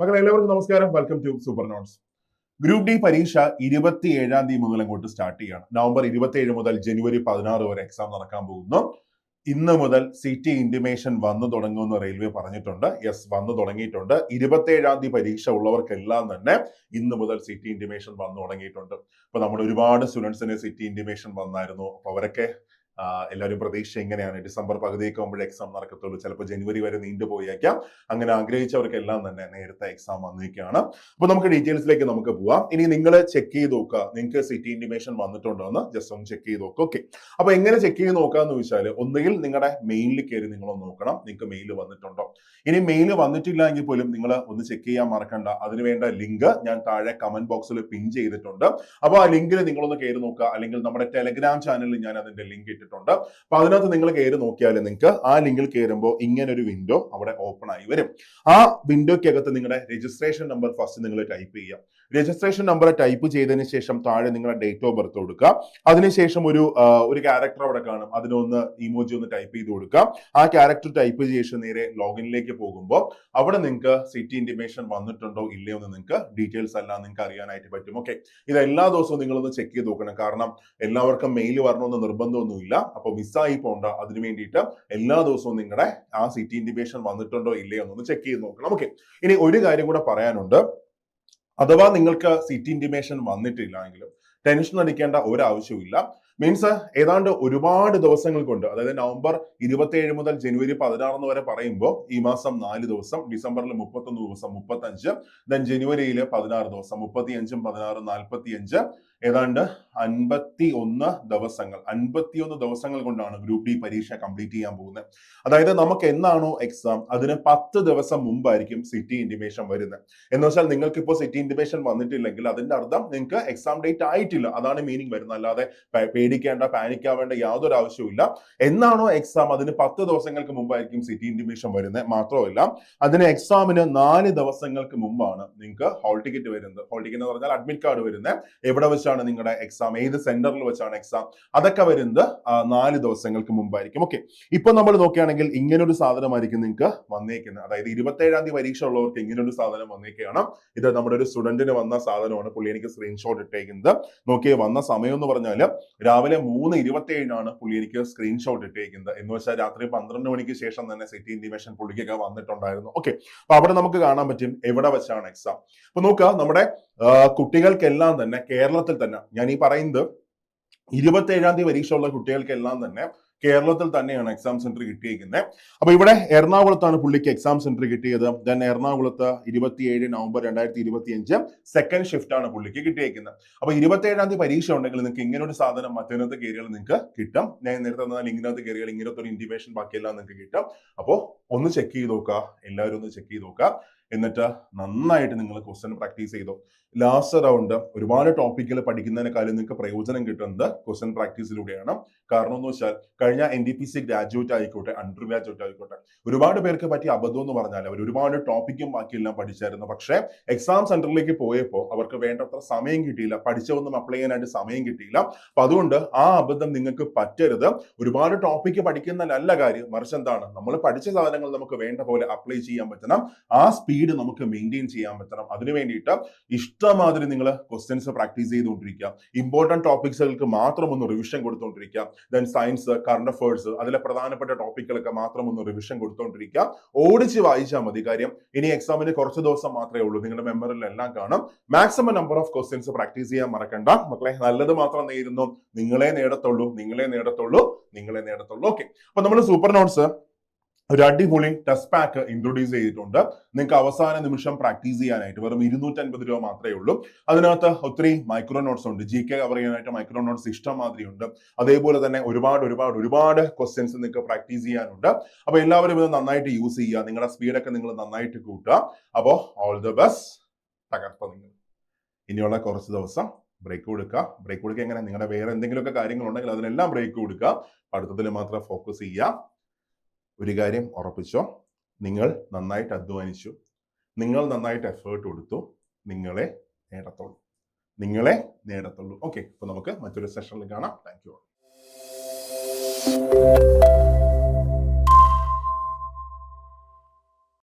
മക്കളെ എല്ലാവർക്കും നമസ്കാരം. Welcome to super notes group D പരീക്ഷ ഇരുപത്തി ഏഴാം തീയതി മുതൽ അങ്ങോട്ട് സ്റ്റാർട്ട് ചെയ്യാണ്. നവംബർ ഇരുപത്തി ഏഴ് മുതൽ ജനുവരി പതിനാറ് വരെ എക്സാം നടക്കാൻ പോകുന്നു. ഇന്ന് മുതൽ സിറ്റി ഇന്റിമേഷൻ വന്നു തുടങ്ങുമെന്ന് റെയിൽവേ പറഞ്ഞിട്ടുണ്ട്. യെസ് വന്നു തുടങ്ങിയിട്ടുണ്ട്. ഇരുപത്തി ഏഴാം തീയതി പരീക്ഷ ഉള്ളവർക്കെല്ലാം തന്നെ ഇന്ന് മുതൽ സിറ്റി ഇന്റിമേഷൻ വന്നു തുടങ്ങിയിട്ടുണ്ട്. അപ്പൊ നമ്മൾ ഒരുപാട് സ്റ്റുഡൻസിന് സിറ്റി ഇന്റിമേഷൻ വന്നായിരുന്നു. അപ്പൊ അവരൊക്കെ എല്ലാവരും പ്രതീക്ഷ എങ്ങനെയാണ് ഡിസംബർ പകുതിയൊക്കെ ആകുമ്പോഴേ എക്സാം നടക്കത്തുള്ളൂ. ചിലപ്പോൾ ജനുവരി വരെ നീണ്ടുപോയേക്കാം അങ്ങനെ ആഗ്രഹിച്ചവർക്കെല്ലാം തന്നെ നേരത്തെ എക്സാം വന്നിരിക്കുകയാണ് അപ്പൊ നമുക്ക് ഡീറ്റെയിൽസിലേക്ക് നമുക്ക് പോവാം. ഇനി നിങ്ങൾ ചെക്ക് ചെയ്ത് നോക്കുക. നിങ്ങൾക്ക് സിറ്റി ഇൻഡിമേഷൻ വന്നിട്ടുണ്ടോ എന്ന് ജസ്റ്റ് ഒന്ന് ചെക്ക് ചെയ്ത് നോക്കുക ഓക്കെ അപ്പൊ എങ്ങനെ ചെക്ക് ചെയ്ത് നോക്കാന്ന് ചോദിച്ചാൽ ഒന്നുകിൽ നിങ്ങളുടെ മെയിലിൽ കയറി നിങ്ങൾ നോക്കണം. നിങ്ങൾക്ക് മെയിൽ വന്നിട്ടുണ്ടോ? ഇനി മെയിൽ വന്നിട്ടില്ല എങ്കിൽ പോലും നിങ്ങൾ ഒന്ന് ചെക്ക് ചെയ്യാൻ മറക്കണ്ട. അതിനുവേണ്ട ലിങ്ക് ഞാൻ താഴെ കമന്റ് ബോക്സിൽ പിൻ ചെയ്തിട്ടുണ്ട്. അപ്പൊ ആ ലിങ്കിൽ നിങ്ങളൊന്ന് കയറി നോക്കുക. അല്ലെങ്കിൽ നമ്മുടെ ടെലഗ്രാം ചാനലിൽ ഞാൻ അതിന്റെ ലിങ്ക് ഇട്ടിട്ടുണ്ട്. അപ്പൊ അതിനകത്ത് നിങ്ങൾ കയറി നോക്കിയാൽ നിങ്ങൾക്ക് ആ ലിങ്കിൽ കയറുമ്പോൾ ഇങ്ങനെ ഒരു വിൻഡോ അവിടെ ഓപ്പൺ ആയി വരും. ആ വിൻഡോയ്ക്കകത്ത് നിങ്ങളുടെ രജിസ്ട്രേഷൻ നമ്പർ ഫസ്റ്റ് നിങ്ങൾ ടൈപ്പ് ചെയ്യാം രജിസ്ട്രേഷൻ നമ്പർ ടൈപ്പ് ചെയ്തതിന് ശേഷം താഴെ നിങ്ങളുടെ ഡേറ്റ് ഓഫ് ബർത്ത് കൊടുക്കുക. അതിനുശേഷം ഒരു ഒരു ക്യാരക്ടർ അവിടെ കാണും. അതിനൊന്ന് ഇമോജി ഒന്ന് ടൈപ്പ് ചെയ്ത് കൊടുക്കുക. ആ ക്യാരക്ടർ ടൈപ്പ് ചെയ്ത ശേഷം നേരെ ലോഗിനിലേക്ക് പോകുമ്പോൾ അവിടെ നിങ്ങൾക്ക് സിറ്റി ഇന്റിമേഷൻ വന്നിട്ടുണ്ടോ ഇല്ലയോ എന്ന് നിങ്ങൾക്ക് ഡീറ്റെയിൽസ് എല്ലാം നിങ്ങൾക്ക് അറിയാനായിട്ട് പറ്റും. ഓക്കെ ഇത് എല്ലാ ദിവസവും നിങ്ങളൊന്ന് ചെക്ക് ചെയ്ത് നോക്കണം. കാരണം എല്ലാവർക്കും മെയിൽ വരണമെന്ന് നിർബന്ധമൊന്നുമില്ല. അപ്പോൾ മിസ്സായി പോണ്ട. അതിന് വേണ്ടിയിട്ട് എല്ലാ ദിവസവും നിങ്ങളുടെ ആ സിറ്റി ഇന്റിമേഷൻ വന്നിട്ടുണ്ടോ ഇല്ലയോ എന്നൊന്ന് ചെക്ക് ചെയ്ത് നോക്കണം. ഓക്കെ ഇനി ഒരു കാര്യം കൂടെ പറയാനുണ്ട്. അഥവാ നിങ്ങൾക്ക് സിറ്റി ഇൻഡിമേഷൻ വന്നിട്ടില്ല എങ്കിലും ടെൻഷൻ അടിക്കേണ്ട ഒരാവശ്യമില്ല മീൻസ് ഏതാണ്ട് ഒരുപാട് ദിവസങ്ങൾ കൊണ്ട് അതായത് നവംബർ ഇരുപത്തിയേഴ് മുതൽ ജനുവരി പതിനാറെന്ന് വരെ പറയുമ്പോൾ ഈ മാസം നാല് ദിവസം ഡിസംബറിൽ മുപ്പത്തൊന്ന് ദിവസം മുപ്പത്തഞ്ച് ദെൻ ജനുവരിയിൽ പതിനാറ് ദിവസം മുപ്പത്തിയഞ്ചും പതിനാറും നാൽപ്പത്തിയഞ്ച് ഏതാണ്ട് അൻപത്തി ഒന്ന് ദിവസങ്ങൾ. അൻപത്തിയൊന്ന് ദിവസങ്ങൾ കൊണ്ടാണ് ഗ്രൂപ്പ് ഡി പരീക്ഷ കംപ്ലീറ്റ് ചെയ്യാൻ പോകുന്നത്. അതായത് നമുക്ക് എന്നാണോ എക്സാം അതിന് പത്ത് ദിവസം മുമ്പായിരിക്കും സിറ്റി ഇൻഡിമേഷൻ വരുന്നത്. എന്ന് വെച്ചാൽ നിങ്ങൾക്ക് ഇപ്പോൾ സിറ്റി ഇൻഡിമേഷൻ വന്നിട്ടില്ലെങ്കിൽ അതിന്റെ അർത്ഥം നിങ്ങൾക്ക് എക്സാം ഡേറ്റ് ആയിട്ടില്ല. അതാണ് മീനിങ് വരുന്നത്. അല്ലാതെ പേടിക്കേണ്ട പാനിക്കാവേണ്ട യാതൊരു ആവശ്യവുമില്ല. എന്നാണോ എക്സാം അതിന് പത്ത് ദിവസങ്ങൾക്ക് മുമ്പായിരിക്കും സിറ്റി ഇന്റിമേഷൻ വരുന്നത്. മാത്രമല്ല അതിന് എക്സാമിന് നാല് ദിവസങ്ങൾക്ക് മുമ്പാണ് നിങ്ങൾക്ക് ഹോൾ ടിക്കറ്റ് വരുന്നത്. ഹോൾ ടിക്കറ്റ് എന്ന് പറഞ്ഞാൽ അഡ്മിറ്റ് കാർഡ് വരുന്നത്. എവിടെ വെച്ചാണ് നിങ്ങളുടെ എക്സാം ഏത് സെന്ററിൽ വെച്ചാണ് എക്സാം അതൊക്കെ വരുന്നത് നാല് ദിവസങ്ങൾക്ക് മുമ്പായിരിക്കും. ഓക്കെ ഇപ്പൊ നമ്മൾ നോക്കുകയാണെങ്കിൽ ഇങ്ങനൊരു സാധനമായിരിക്കും നിങ്ങൾക്ക് വന്നേക്കുന്നത്. അതായത് ഇരുപത്തേഴാം തീയതി പരീക്ഷ ഉള്ളവർക്ക് ഇങ്ങനെ ഒരു സാധനം വന്നേക്കുകയാണ്. ഇത് നമ്മുടെ ഒരു സ്റ്റുഡന്റിന് വന്ന സാധനമാണ്. പുള്ളി എനിക്ക് സ്ക്രീൻഷോട്ട് ഇട്ടേക്കുന്നത്. നോക്കിയേ വന്ന സമയം എന്ന് പറഞ്ഞാൽ രാവിലെ മൂന്ന് ഇരുപത്തിയേഴിനാണ് പുള്ളി എനിക്ക് സ്ക്രീൻഷോട്ട് ഇട്ടിരിക്കുന്നത് എന്ന് വെച്ചാൽ രാത്രി പന്ത്രണ്ട് മണിക്ക് ശേഷം തന്നെ സിറ്റി ഇൻഡിമേഷൻ പുള്ളിക്കൊക്കെ വന്നിട്ടുണ്ടായിരുന്നു. ഓക്കെ അപ്പൊ അവിടെ നമുക്ക് കാണാൻ പറ്റും എവിടെ വെച്ചാണ് എക്സാം അപ്പൊ നോക്കുക നമ്മുടെ കുട്ടികൾക്കെല്ലാം തന്നെ കേരളത്തിൽ തന്നെ ഞാൻ ഈ പറയുന്നത് ഇരുപത്തേഴാം തീയതി പരീക്ഷ ഉള്ള കുട്ടികൾക്കെല്ലാം തന്നെ കേരളത്തിൽ തന്നെയാണ് എക്സാം സെന്റർ കിട്ടിയിരിക്കുന്നത് അപ്പൊ ഇവിടെ എറണാകുളത്താണ് പുള്ളിക്ക് എക്സാം സെന്റർ കിട്ടിയത്. ദെൻ എറണാകുളത്ത് ഇരുപത്തിയേഴ് നവംബർ രണ്ടായിരത്തി ഇരുപത്തി അഞ്ച് സെക്കൻഡ് ഷിഫ്റ്റ് ആണ് പുള്ളിക്ക് കിട്ടിയേക്കുന്നത് അപ്പൊ ഇരുപത്തിയേഴാം തീയതി പരീക്ഷ ഉണ്ടെങ്കിൽ നിങ്ങൾക്ക് ഇങ്ങനെ ഒരു സാധനം മറ്റൊരിനകത്ത് കയറിയാൽ നിങ്ങൾക്ക് കിട്ടും. ഞാൻ നേരത്തെ ഇങ്ങനത്തെ കയറിയാൽ ഇങ്ങനത്തെ ഒരു ഇന്റിമേഷൻ ബാക്കിയെല്ലാം നിങ്ങൾക്ക് കിട്ടും. അപ്പോൾ ഒന്ന് ചെക്ക് ചെയ്ത് നോക്കുക. എല്ലാവരും ഒന്ന് ചെക്ക് ചെയ്ത് നോക്കുക. എന്നിട്ട് നന്നായിട്ട് നിങ്ങൾ ക്വസ്റ്റ്യൻ പ്രാക്ടീസ് ചെയ്തോ. ലാസ്റ്റ് റൗണ്ട് ഒരുപാട് ടോപ്പിക്കുകൾ പഠിക്കുന്നതിനേക്കാളും നിങ്ങൾക്ക് പ്രയോജനം കിട്ടുന്നത് ക്വസ്റ്റ്യൻ പ്രാക്ടീസിലൂടെയാണ് കാരണം എന്ന് വെച്ചാൽ കഴിഞ്ഞ N D P C graduate ആയിക്കോട്ടെ അണ്ടർ ഗ്രാജുവേറ്റ് ആയിക്കോട്ടെ ഒരുപാട് പേർക്ക് പറ്റിയ അബദ്ധം എന്ന് പറഞ്ഞാൽ അവർ ഒരുപാട് ടോപ്പിക്കും ബാക്കിയെല്ലാം പഠിച്ചായിരുന്നു. പക്ഷേ എക്സാം സെന്ററിലേക്ക് പോയപ്പോൾ അവർക്ക് വേണ്ടത്ര സമയം കിട്ടിയില്ല. പഠിച്ചതൊന്നും അപ്ലൈ ചെയ്യാനായിട്ട് സമയം കിട്ടിയില്ല. അപ്പൊ അതുകൊണ്ട് ആ അബദ്ധം നിങ്ങൾക്ക് പറ്റരുത്. ഒരുപാട് ടോപ്പിക്ക് പഠിക്കുന്നതല്ല കാര്യം. മറിച്ച് എന്താണ്? നമ്മൾ പഠിച്ച സാധനങ്ങൾ നമുക്ക് വേണ്ട പോലെ അപ്ലൈ ചെയ്യാൻ പറ്റണം. ആ സ്പീഡ് നമുക്ക് മെയിന്റെയിൻ ചെയ്യാൻ പറ്റണം. അതിനു വേണ്ടിയിട്ട് ഇഷ്ടമാതിരി നിങ്ങൾ ക്വസ്റ്റ്യൻസ് പ്രാക്ടീസ് ചെയ്തുകൊണ്ടിരിക്കുക. ഇമ്പോർട്ടന്റ് ടോപ്പിക്സുകൾക്ക് മാത്രം ഒന്ന് റിവിഷൻ കൊടുത്തുകൊണ്ടിരിക്കുക ദെൻ സയൻസ് കറണ്ട് അഫേഴ്സ് അതിലെ പ്രധാനപ്പെട്ട ടോപ്പിക്കുകളൊക്കെ മാത്രം ഒന്ന് റിവിഷൻ കൊടുത്തുകൊണ്ടിരിക്കുക ഓടിച്ച് വായിച്ചാൽ മതി കാര്യം. ഇനി എക്സാമിന് കുറച്ച് ദിവസം മാത്രമേ ഉള്ളൂ. നിങ്ങളുടെ മെമ്മറിൽ എല്ലാം കാണും. Maximum number of questions practice ചെയ്യാൻ മറക്കണ്ട. മക്കളെ നല്ലത് മാത്രം നേരുന്നു. നിങ്ങളെ നേടത്തുള്ളൂ. നിങ്ങളെ നേടത്തുള്ളൂ. നിങ്ങളെ നേടത്തുള്ളൂ. ഓക്കെ അപ്പൊ നമ്മൾ സൂപ്പർ നോട്ട്സ് ഒരു അടിപൊളി ടെസ്റ്റ് പാക്ക് ഇൻട്രൊഡ്യൂസ് ചെയ്തിട്ടുണ്ട്. നിങ്ങൾക്ക് അവസാന നിമിഷം പ്രാക്ടീസ് ചെയ്യാനായിട്ട് വെറും ഇരുന്നൂറ്റൻപത് രൂപ മാത്രമേ ഉള്ളൂ. അതിനകത്ത് ഒത്തിരി മൈക്രോ നോട്ട്സ് ഉണ്ട്. ജി കെ കവർ ചെയ്യാനായിട്ട് മൈക്രോ നോട്ട്സ് ഇഷ്ടം മാതിരി ഉണ്ട്. അതേപോലെ തന്നെ ഒരുപാട് ഒരുപാട് ഒരുപാട് ക്വസ്റ്റ്യൻസ് നിങ്ങൾക്ക് പ്രാക്ടീസ് ചെയ്യാനുണ്ട്. അപ്പൊ എല്ലാവരും ഇത് നന്നായിട്ട് യൂസ് ചെയ്യുക. നിങ്ങളുടെ സ്പീഡൊക്കെ നിങ്ങൾ നന്നായിട്ട് കൂട്ടുക. അപ്പോൾ ഓൾ ദ ബെസ്റ്റ് തകർത്ത നിങ്ങൾ. ഇനിയുള്ള കുറച്ച് ദിവസം ബ്രേക്ക് കൊടുക്കുക. ബ്രേക്ക് കൊടുക്കുക എങ്ങനെ? നിങ്ങളുടെ വേറെ എന്തെങ്കിലുമൊക്കെ കാര്യങ്ങളുണ്ടെങ്കിൽ അതിനെല്ലാം ബ്രേക്ക് കൊടുക്കുക. പഠിത്തത്തിൽ മാത്രം ഫോക്കസ് ചെയ്യുക. ഒരു കാര്യം ഉറപ്പിച്ചോ? നിങ്ങൾ നന്നായിട്ട് അധ്വാനിച്ചു. നിങ്ങൾ നന്നായിട്ട് എഫേർട്ട് കൊടുത്തു. നിങ്ങളെ നേടത്തുള്ളൂ. നിങ്ങളെ നേടത്തുള്ളൂ. ഓക്കെ അപ്പൊ നമുക്ക് മറ്റൊരു സെഷനിൽ കാണാം. Thank you